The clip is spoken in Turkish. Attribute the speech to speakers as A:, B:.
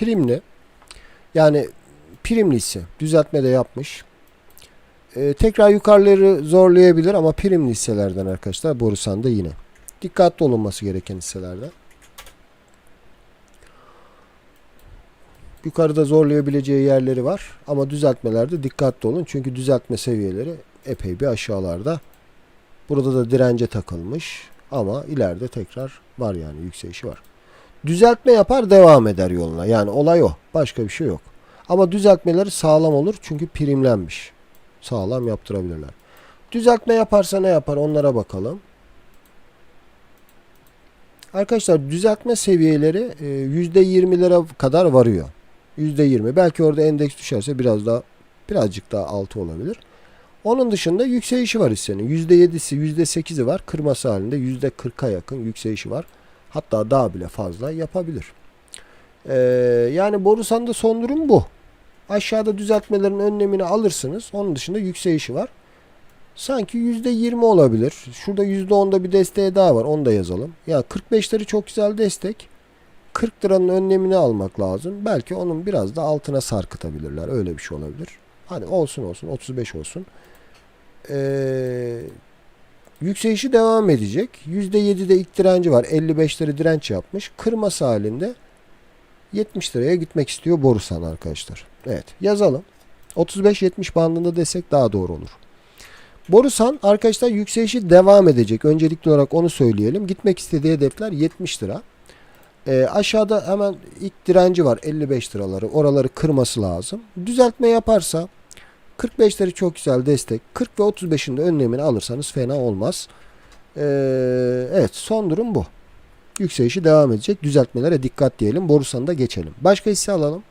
A: Primli. Yani primli hisse. Düzeltme de yapmış. Ee, tekrar yukarıları zorlayabilir ama primli hisselerden arkadaşlar Borusan'da yine. Dikkatli olunması gereken hisselerden. Yukarıda zorlayabileceği yerleri var ama düzeltmelerde dikkatli olun. Çünkü düzeltme seviyeleri epey bir aşağılarda. Burada da dirence takılmış ama ileride tekrar var yani yükselişi var. Düzeltme yapar devam eder yoluna. Yani olay o. Başka bir şey yok. Ama düzeltmeleri sağlam olur çünkü primlenmiş. Sağlam yaptırabilirler. Düzeltme yaparsa ne yapar onlara bakalım. Arkadaşlar düzeltme seviyeleri e, %20'lere kadar varıyor. %20. Belki orada endeks düşerse biraz daha birazcık daha altı olabilir. Onun dışında yükselişi var hissenin. %7'si %8'i var. Kırması halinde %40'a yakın yükselişi var. Hatta daha bile fazla yapabilir. Ee, yani Borusan'da son durum bu. Aşağıda düzeltmelerin önlemini alırsınız. Onun dışında yükselişi var. Sanki %20 olabilir. Şurada %10'da bir desteği daha var. Onu da yazalım. Ya 45'leri çok güzel destek. 40 liranın önlemini almak lazım. Belki onun biraz da altına sarkıtabilirler. Öyle bir şey olabilir. Hadi olsun olsun 35 olsun. Ee, yükselişi devam edecek. %7'de ilk direnci var. 55'leri direnç yapmış. Kırması halinde 70 liraya gitmek istiyor Borusan arkadaşlar. Evet yazalım. 35-70 bandında desek daha doğru olur. Borusan arkadaşlar yükselişi devam edecek. Öncelikli olarak onu söyleyelim. Gitmek istediği hedefler 70 lira. Ee, aşağıda hemen ilk direnci var 55 liraları. Oraları kırması lazım. Düzeltme yaparsa 45'leri çok güzel destek. 40 ve 35'in de önlemini alırsanız fena olmaz. Ee, evet son durum bu. Yükselişi devam edecek. Düzeltmelere dikkat diyelim. Borusan'da geçelim. Başka hisse alalım.